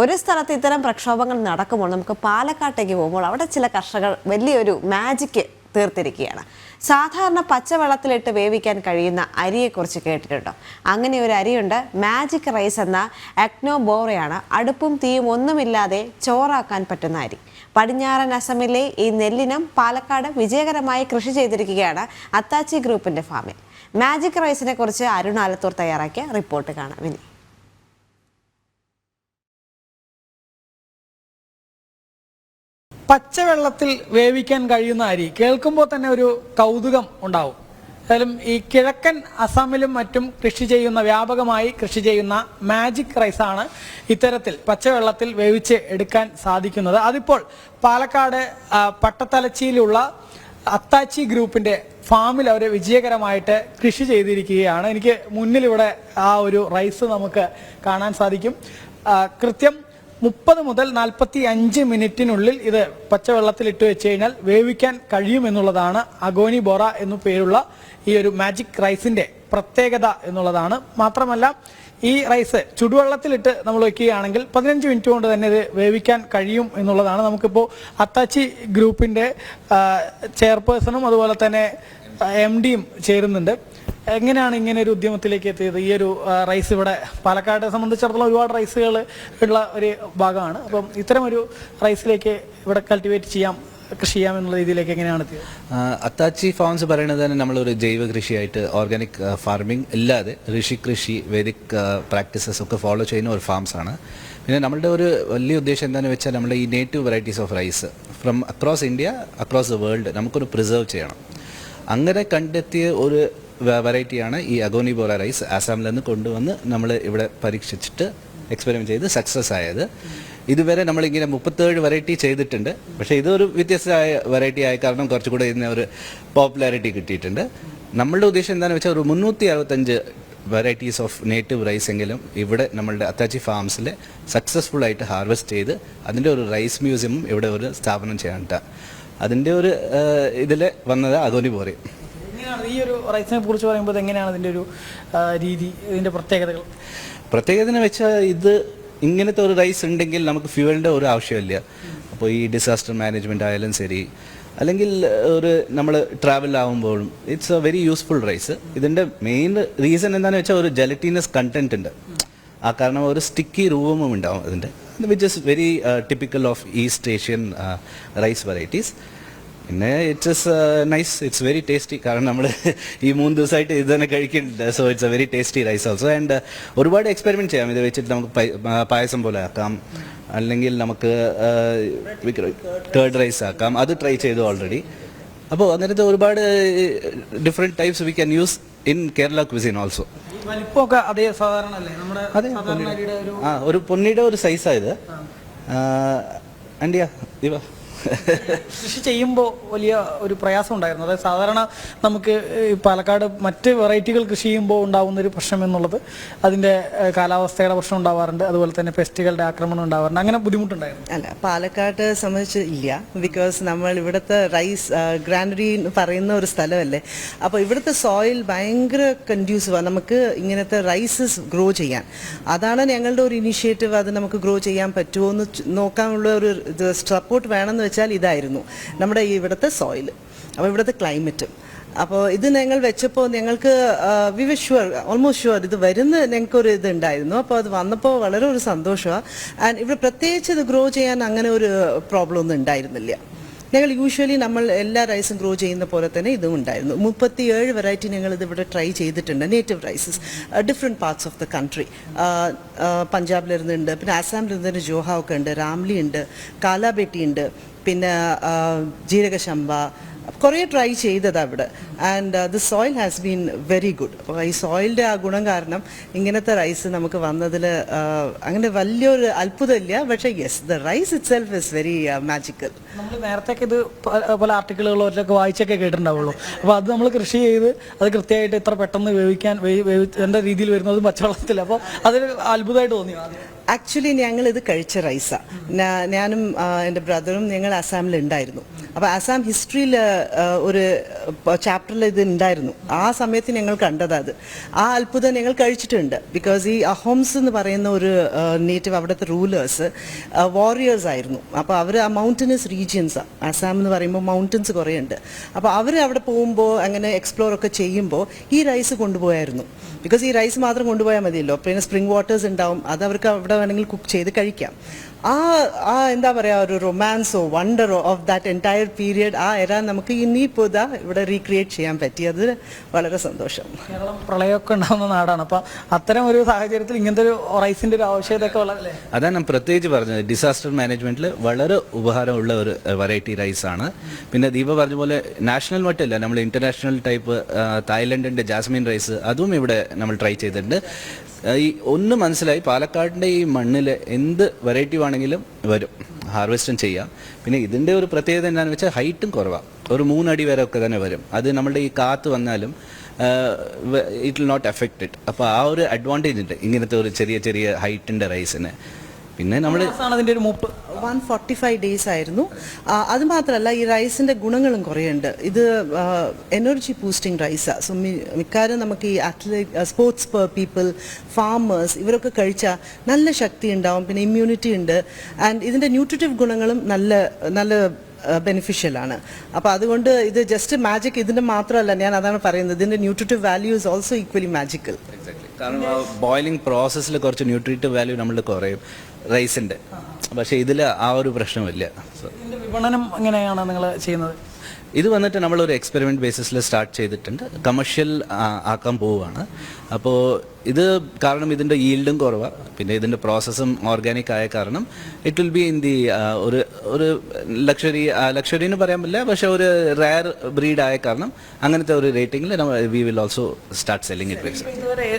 ഒരു സ്ഥലത്ത് ഇത്തരം പ്രക്ഷോഭങ്ങൾ നടക്കുമ്പോൾ നമുക്ക് പാലക്കാട്ടേക്ക് പോകുമ്പോൾ അവിടെ ചില കർഷകർ വലിയൊരു മാജിക്ക് തീർത്തിരിക്കുകയാണ്. സാധാരണ പച്ചവെള്ളത്തിലിട്ട് വേവിക്കാൻ കഴിയുന്ന അരിയെക്കുറിച്ച് കേട്ടിട്ടുണ്ടോ? അങ്ങനെ ഒരു അരിയുണ്ട്. മാജിക് റൈസ് എന്ന അക്നോബോറയാണ് അടുപ്പും തീയും ഒന്നുമില്ലാതെ ചോറാക്കാൻ പറ്റുന്ന അരി. പടിഞ്ഞാറൻ അസമിലെ ഈ നെല്ലിനം പാലക്കാട് വിജയകരമായി കൃഷി ചെയ്തിരിക്കുകയാണ് അത്താച്ചി ഗ്രൂപ്പിന്റെ ഫാമിൽ മാജിക് റൈസിനെ കുറിച്ച് തയ്യാറാക്കിയ റിപ്പോർട്ട് കാണാം. ഇനി പച്ചവെള്ളത്തിൽ വേവിക്കാൻ കഴിയുന്ന അരി. കേൾക്കുമ്പോൾ തന്നെ ഒരു കൗതുകം ഉണ്ടാവും. ഏതായാലും ഈ കിഴക്കൻ അസമിലും മറ്റും കൃഷി ചെയ്യുന്ന വ്യാപകമായി കൃഷി ചെയ്യുന്ന മാജിക് റൈസാണ് ഇത്തരത്തിൽ പച്ചവെള്ളത്തിൽ വേവിച്ച് എടുക്കാൻ സാധിക്കുന്നത്. അതിപ്പോൾ പാലക്കാട് പട്ടത്തലച്ചിയിലുള്ള അത്താച്ചി ഗ്രൂപ്പിന്റെ ഫാമിൽ അവർ വിജയകരമായിട്ട് കൃഷി ചെയ്തിരിക്കുകയാണ്. എനിക്ക് മുന്നിൽ ഇവിടെ ആ ഒരു റൈസ് നമുക്ക് കാണാൻ സാധിക്കും. കൃത്യം മുപ്പത് മുതൽ നാൽപ്പത്തി അഞ്ച് മിനിറ്റിനുള്ളിൽ ഇത് പച്ചവെള്ളത്തിൽ ഇട്ട് വെച്ച് കഴിഞ്ഞാൽ വേവിക്കാൻ കഴിയുമെന്നുള്ളതാണ് അഗോനി ബോറ എന്നു പേരുള്ള ഈ ഒരു മാജിക് റൈസിന്റെ പ്രത്യേകത എന്നുള്ളതാണ്. മാത്രമല്ല ഈ റൈസ് ചുടുവെള്ളത്തിലിട്ട് നമ്മൾ വെക്കുകയാണെങ്കിൽ പതിനഞ്ച് മിനിറ്റ് കൊണ്ട് തന്നെ ഇത് വേവിക്കാൻ കഴിയും എന്നുള്ളതാണ് നമുക്കിപ്പോൾ അത്താച്ചി ഗ്രൂപ്പിന്റെ ചെയർപേഴ്സണും അതുപോലെ തന്നെ എം ഡിയും ചേരുന്നുണ്ട്. എങ്ങനെയാണ് ഇങ്ങനെ ഒരു ഉദ്യമത്തിലേക്ക് എത്തിയത്? ഈ ഒരു റൈസ് ഇവിടെ പാലക്കാട്ടെ സംബന്ധിച്ചിടത്തോളം ഒരുപാട് റൈസുകൾ ഉള്ള ഒരു ഭാഗമാണ്. അപ്പം ഇത്തരം ഒരു റൈസിലേക്ക് ഇവിടെ കൾട്ടിവേറ്റ് ചെയ്യാം കൃഷി ചെയ്യാം എന്നുള്ള രീതിയിലേക്ക് എങ്ങനെയാണ് എത്തിയത്? അത്താച്ചി ഫാംസ് പറയുന്നത് തന്നെ നമ്മളൊരു ജൈവ കൃഷിയായിട്ട് ഓർഗാനിക് ഫാർമിംഗ് ഇല്ലാതെ ഋഷി കൃഷി വേദിക് പ്രാക്ടീസസ് ഒക്കെ ഫോളോ ചെയ്യുന്ന ഒരു ഫാംസ് ആണ്. പിന്നെ നമ്മളുടെ ഒരു വലിയ ഉദ്ദേശം എന്താണെന്ന് വെച്ചാൽ നമ്മുടെ ഈ native varieties of rice from across India across the world നമുക്കൊരു പ്രിസർവ് ചെയ്യണം. അങ്ങനെ കണ്ടെത്തിയ ഒരു വെറൈറ്റിയാണ് ഈ അഗോനി ബോല റൈസ് ആസാമിൽ നിന്ന് കൊണ്ടുവന്ന് നമ്മൾ ഇവിടെ പരീക്ഷിച്ചിട്ട് എക്സ്പെരിമെന്റ് ചെയ്ത് സക്സസ് ആയത്. ഇതുവരെ നമ്മളിങ്ങനെ മുപ്പത്തേഴ് വെറൈറ്റി ചെയ്തിട്ടുണ്ട്. പക്ഷേ ഇതൊരു വ്യത്യസ്തമായ വെറൈറ്റി ആയ കാരണം കുറച്ചുകൂടെ ഇതിന് ഒരു പോപ്പുലാരിറ്റി കിട്ടിയിട്ടുണ്ട്. നമ്മളുടെ ഉദ്ദേശം എന്താണെന്ന് വെച്ചാൽ ഒരു മുന്നൂറ്റി അറുപത്തഞ്ച് വെറൈറ്റീസ് ഓഫ് നേറ്റീവ് റൈസ് എങ്കിലും ഇവിടെ നമ്മളുടെ അത്താച്ചി ഫാംസിൽ സക്സസ്ഫുൾ ആയിട്ട് ഹാർവെസ്റ്റ് ചെയ്ത് അതിന്റെ ഒരു റൈസ് മ്യൂസിയമും ഇവിടെ ഒരു സ്ഥാപനം ചെയ്യാനിട്ട അതിന്റെ ഒരു ഇതിൽ വന്നത് അഗോനി പോറി. ഈ ഒരു റൈസിനെ കുറിച്ച് പറയുമ്പോൾ എങ്ങനെയാണ് ഇതിന്റെ ഒരു രീതി ഇതിന്റെ പ്രത്യേകതകൾ? പ്രത്യേകത വെച്ചാൽ ഇത് ഇങ്ങനത്തെ ഒരു റൈസ് ഉണ്ടെങ്കിൽ നമുക്ക് ഫ്യൂവലിന്റെ ഒരു ആവശ്യമില്ല. അപ്പോൾ ഈ ഡിസാസ്റ്റർ മാനേജ്മെന്റ് ആയാലും ശരി. അല്ലെങ്കിൽ ഒരു നമ്മൾ travel ആകുമ്പോഴും it's a very useful rice ഇതിന്റെ മെയിൻ റീസൺ എന്താണെന്ന് വെച്ചാൽ ഒരു ജലറ്റീനസ് കണ്ടന്റ് ഉണ്ട്. ആ കാരണം ഒരു സ്റ്റിക്കി രൂപവും ഉണ്ടാവും അതിന്റെ which is very typical of East Asian rice varieties പിന്നെ it's is nice it's very tasty കാരണം നമ്മൾ ഈ മൂന്ന് ദിവസമായിട്ട് ഇത് തന്നെ കഴിക്കുന്നുണ്ട് so it's a very tasty rice also and ഒരുപാട് എക്സ്പെരിമെന്റ് ചെയ്യാം. ഇത് വെച്ചിട്ട് നമുക്ക് പായസം പോലെ ആക്കാം. അല്ലെങ്കിൽ നമുക്ക് കേർഡ് റൈസ് ആക്കാം. അത് ട്രൈ ചെയ്തു ഓൾറെഡി അപ്പോൾ അങ്ങനത്തെ ഒരുപാട് different types we can use in Kerala cuisine also വലിപ്പമൊക്കെ അതേ സാധാരണ അല്ലേ നമ്മുടെ സാധാരണ അരിയുടെ ഒരു ആ ഒരു പൊന്നിയുടെ ഒരു സൈസായത് ആൻഡിയാ ഇവ. കൃഷി ചെയ്യുമ്പോൾ വലിയ ഒരു പ്രയാസം ഉണ്ടായിരുന്നു. അതായത് സാധാരണ നമുക്ക് പാലക്കാട് മറ്റ് വെറൈറ്റികൾ കൃഷി ചെയ്യുമ്പോൾ ഉണ്ടാകുന്ന ഒരു പ്രശ്നം എന്നുള്ളത് അതിന്റെ കാലാവസ്ഥയുടെ പ്രശ്നം ഉണ്ടാവാറുണ്ട്. അതുപോലെ തന്നെ പെസ്റ്റുകളുടെ ആക്രമണം ഉണ്ടാവാറുണ്ട്. അങ്ങനെ ബുദ്ധിമുട്ടുണ്ടായിരുന്നു. അല്ല പാലക്കാട് സംബന്ധിച്ച് ഇല്ല. ബിക്കോസ് നമ്മൾ ഇവിടുത്തെ റൈസ് ഗ്രാനറി എന്ന് പറയുന്ന ഒരു സ്ഥലമല്ലേ. അപ്പോൾ ഇവിടുത്തെ സോയിൽ ഭയങ്കര കൺഡ്യൂസീവാണ് നമുക്ക് ഇങ്ങനത്തെ റൈസസ് ഗ്രോ ചെയ്യാൻ. അതാണ് ഞങ്ങളുടെ ഒരു ഇനിഷ്യേറ്റീവ് അത് നമുക്ക് ഗ്രോ ചെയ്യാൻ പറ്റുമോ എന്ന് നോക്കാനുള്ള ഒരു സപ്പോർട്ട് വേണമെന്ന് വെച്ചാൽ ഇതായിരുന്നു നമ്മുടെ ഈ ഇവിടുത്തെ സോയിൽ അപ്പോൾ ഇവിടുത്തെ ക്ലൈമറ്റും അപ്പോൾ ഇത് ഞങ്ങൾ വെച്ചപ്പോൾ ഞങ്ങൾക്ക് വി ഓൾമോസ്റ്റ് ഷുവർ ഇത് വരുന്ന ഞങ്ങൾക്കൊരു ഇത് ഉണ്ടായിരുന്നു. അപ്പോൾ അത് വന്നപ്പോൾ വളരെ ഒരു സന്തോഷമാണ് ആൻഡ് ഇവിടെ പ്രത്യേകിച്ച് ഇത് ഗ്രോ ചെയ്യാൻ അങ്ങനെ ഒരു പ്രോബ്ലം ഒന്നും ഉണ്ടായിരുന്നില്ല. ഞങ്ങൾ യൂഷ്വലി നമ്മൾ എല്ലാ റൈസും ഗ്രോ ചെയ്യുന്ന പോലെ തന്നെ ഇതും ഉണ്ടായിരുന്നു. മുപ്പത്തിയേഴ് വെറൈറ്റി ഞങ്ങൾ ഇതിവിടെ ട്രൈ ചെയ്തിട്ടുണ്ട്. Native rices different parts of the country പഞ്ചാബിലിരുന്നുണ്ട് പിന്നെ ആസാമിലിരുന്നൊരു ജോഹ ഒക്കെ ഉണ്ട്. രാംലി ഉണ്ട്. കാലാബെട്ടി ഉണ്ട്. പിന്നെ ജീരകശമ്പ. കുറേ ട്രൈ ചെയ്തത് അവിടെ. And the soil has been very good അപ്പോൾ ഈ സോയിലിന്റെ ആ ഗുണം കാരണം ഇങ്ങനത്തെ റൈസ് നമുക്ക് വന്നതിൽ അങ്ങനെ വലിയൊരു അത്ഭുതമില്ല. പക്ഷേ yes the rice itself is very magical നമ്മൾ നേരത്തെ ഇത് പല- ആർട്ടിക്കിളുകളും ആർട്ടിക്കിളുകളോ ഒക്കെ വായിച്ചൊക്കെ കേട്ടിട്ടുണ്ടാവുള്ളൂ. അപ്പോൾ അത് നമ്മൾ കൃഷി ചെയ്ത് അത് കൃത്യമായിട്ട് ഇത്ര പെട്ടെന്ന് വേവിക്കാൻ വേവി- വേവിക്കേണ്ട രീതിയിൽ വരുന്നത് പച്ചവെള്ളത്തിൽ അപ്പോൾ അതൊരു അത്ഭുതമായിട്ട് തോന്നി ആദ്യം ആക്ച്വലി ഞങ്ങൾ ഇത് കഴിച്ച റൈസാണ് ഞാനും എന്റെ ബ്രദറും ഞങ്ങൾ അസാമിൽ ഉണ്ടായിരുന്നു. അപ്പോൾ ആസാം ഹിസ്റ്ററിയിൽ ഒരു ചാപ്റ്ററിൽ ഇത് ഉണ്ടായിരുന്നു. ആ സമയത്ത് ഞങ്ങൾ കണ്ടത് അത്. ആ അത്ഭുതം ഞങ്ങൾ കഴിച്ചിട്ടുണ്ട്. ബിക്കോസ് ഈ അഹോംസ് എന്ന് പറയുന്ന ഒരു നേറ്റീവ് അവിടുത്തെ റൂലേഴ്സ് വാറിയേഴ്സ് ആയിരുന്നു. അപ്പോൾ അവർ ആ മൗണ്ടനസ് റീജിയൻസാണ് ആസാം എന്ന് പറയുമ്പോൾ മൗണ്ടൻസ് കുറേ ഉണ്ട് അപ്പോൾ അവർ അവിടെ പോകുമ്പോൾ അങ്ങനെ എക്സ്പ്ലോർ ഒക്കെ ചെയ്യുമ്പോൾ ഈ റൈസ് കൊണ്ടുപോയായിരുന്നു. ബിക്കോസ് ഈ റൈസ് മാത്രം കൊണ്ടുപോയാൽ മതിയല്ലോ. പിന്നെ സ്പ്രിംഗ് വാട്ടേഴ്സ് ഉണ്ടാവും. അത് അവർക്ക് അവിടെ വേണമെങ്കിൽ കുക്ക് ചെയ്ത് കഴിക്കാം. ആ ആ എന്താ പറയുക ഒരു റൊമാൻസോ വണ്ടറോ ഓഫ് ദാറ്റ് എന്റയർ പീരിയഡ് ആ എറ നമുക്ക് ഇനിയിപ്പോൾ ഇതാ ഇവിടെ റീക്രിയേറ്റ് ചെയ്യാൻ പറ്റി അത് വളരെ സന്തോഷം. കേരളം പ്രളയമൊക്കെ ഉണ്ടാകുന്ന നാടാണ്. അപ്പം അത്തരം ഒരു സാഹചര്യത്തിൽ ഇങ്ങനത്തെ ഒരു റൈസിന്റെ ഒരു ആവശ്യകതയൊക്കെ വളരെ അതാണ് ഞാൻ പ്രത്യേകിച്ച് പറഞ്ഞത്. ഡിസാസ്റ്റർ മാനേജ്മെന്റിൽ വളരെ ഉപകാരമുള്ള ഒരു വെറൈറ്റി റൈസ് ആണ്. പിന്നെ ദീപ പറഞ്ഞ പോലെ നാഷണൽ മട്ടല്ല നമ്മൾ ഇന്റർനാഷണൽ ടൈപ്പ് തായ്ലൻഡിന്റെ ജാസ്മിൻ റൈസ് അതും ഇവിടെ നമ്മൾ ട്രൈ ചെയ്തിട്ടുണ്ട്. ഈ ഒന്ന് മനസ്സിലായി പാലക്കാടിന്റെ ഈ മണ്ണിൽ എന്ത് വെറൈറ്റി വേണമെങ്കിലും വരും. ഹാർവെസ്റ്റും ചെയ്യാം. പിന്നെ ഇതിന്റെ ഒരു പ്രത്യേകത എന്താണെന്ന് വെച്ചാൽ ഹൈറ്റും കുറവാണ് ഒരു മൂന്നടി വരെ ഒക്കെ തന്നെ വരും. അത് നമ്മുടെ ഈ കാത്ത് വന്നാലും it will not effect it അപ്പോൾ ആ ഒരു അഡ്വാന്റേജ് ഉണ്ട് ഇങ്ങനത്തെ ഒരു ചെറിയ ചെറിയ ഹൈറ്റിന്റെ റൈസിന് പിന്നെ നമ്മൾ അതിന്റെ ഒരു മൂപ്പ്. വൺ ഫോർട്ടി ഫൈവ് ഡേയ്സ് ആയിരുന്നു. അതുമാത്രമല്ല അത് മാത്രമല്ല ഈ റൈസിന്റെ ഗുണങ്ങളും കുറേയുണ്ട്. ഇത് എനർജി ബൂസ്റ്റിംഗ് റൈസാണ് സോ മിക്കാരും നമുക്ക് ഈ അത്ലറ്റ് സ്പോർട്സ് പീപ്പിൾ ഫാമേഴ്സ് ഇവരൊക്കെ കഴിച്ചാൽ നല്ല ശക്തി ഉണ്ടാവും പിന്നെ ഇമ്മ്യൂണിറ്റി ഉണ്ട്. ആൻഡ് ഇതിന്റെ ന്യൂട്രിറ്റീവ് ഗുണങ്ങളും നല്ല നല്ല ബെനിഫിഷ്യൽ ആണ്. അപ്പോൾ അതുകൊണ്ട് ഇത് ജസ്റ്റ് മാജിക് ഇതിന്റെ മാത്രമല്ല ഞാൻ അതാണ് പറയുന്നത്. ഇതിന്റെ nutritive value is also equally magical കാരണം ബോയിലിംഗ് പ്രോസസ്സിൽ കുറച്ച് ന്യൂട്രീറ്റീവ് വാല്യൂ നമ്മൾ കുറയും. റൈസിന്റെ. പക്ഷേ ഇതിൽ ആ ഒരു പ്രശ്നമില്ല. ഇതിന്റെ വിപണനം എങ്ങനെയാണ് നിങ്ങൾ ചെയ്യുന്നത്? ഇത് വന്നിട്ട് നമ്മളൊരു ഒരു എക്സ്പെരിമെന്റ് ബേസിസിൽ സ്റ്റാർട്ട് ചെയ്തിട്ടുണ്ട് കമേഴ്ഷ്യൽ ആക്കാൻ പോവുകയാണ്. അപ്പോൾ ഇത് കാരണം ഇതിന്റെ ഈൽഡും കുറവാണ് പിന്നെ ഇതിന്റെ പ്രോസസ്സും ഓർഗാനിക് ആയ കാരണം it will be in the ഒരു ഒരു ലക്ഷറി ലക്ഷറി എന്ന് പറയാൻ പറ്റില്ല. പക്ഷെ ഒരു റയർ ബ്രീഡ് ആയ കാരണം അങ്ങനത്തെ ഒരു റേറ്റിംഗിൽ we will also start selling it rice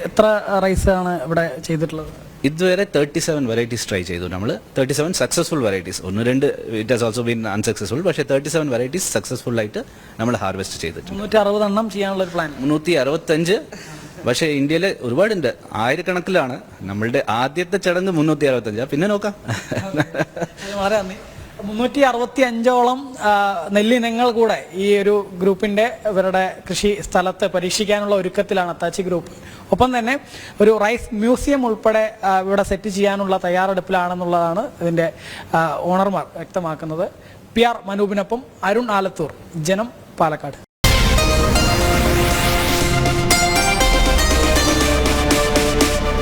എത്ര റൈസ് ആണ് ഇവിടെ ചെയ്തിട്ടുള്ളത്? ഇതുവരെ തേർട്ടി സെവൻ വെറൈറ്റീസ് ട്രൈ ചെയ്തു നമ്മൾ തേർട്ടി സെവൻ സക്സസ്ഫുൾ വെറൈറ്റീസ് ഒന്ന് രണ്ട് it has also been unsuccessful പക്ഷേ തേർട്ടി സെവൻ വെറൈറ്റീസ് സക്സസ്ഫുൾ ആയിട്ട് നമ്മൾ ഹാർവെസ്റ്റ് ചെയ്തിട്ടുണ്ട്. മുന്നൂറ്റി അറുപത് എണ്ണം ചെയ്യാനുള്ള ഒരു പ്ലാൻ മുന്നൂറ്റി അറുപത്തഞ്ച് പക്ഷേ ഇന്ത്യയിൽ ഒരുപാടുണ്ട്. ആയിരക്കണക്കിലാണ്. നമ്മളുടെ ആദ്യത്തെ ചടങ്ങ് മുന്നൂറ്റി അറുപത്തഞ്ചാണ് പിന്നെ നോക്കാം. വളരെ നന്ദി മുന്നൂറ്റി അറുപത്തി അഞ്ചോളം നെല്ലിനങ്ങൾ കൂടെ ഈ ഒരു ഗ്രൂപ്പിന്റെ ഇവരുടെ കൃഷി സ്ഥലത്ത് പരീക്ഷിക്കാനുള്ള ഒരുക്കത്തിലാണ് അത്താച്ചി ഗ്രൂപ്പ്. ഒപ്പം തന്നെ ഒരു റൈസ് മ്യൂസിയം ഉൾപ്പെടെ ഇവിടെ സെറ്റ് ചെയ്യാനുള്ള തയ്യാറെടുപ്പിലാണെന്നുള്ളതാണ് ഇതിന്റെ ഓണർമാർ വ്യക്തമാക്കുന്നത്. പി ആർ മനൂപിനൊപ്പം അരുൺ ആലത്തൂർ ജനം പാലക്കാട്.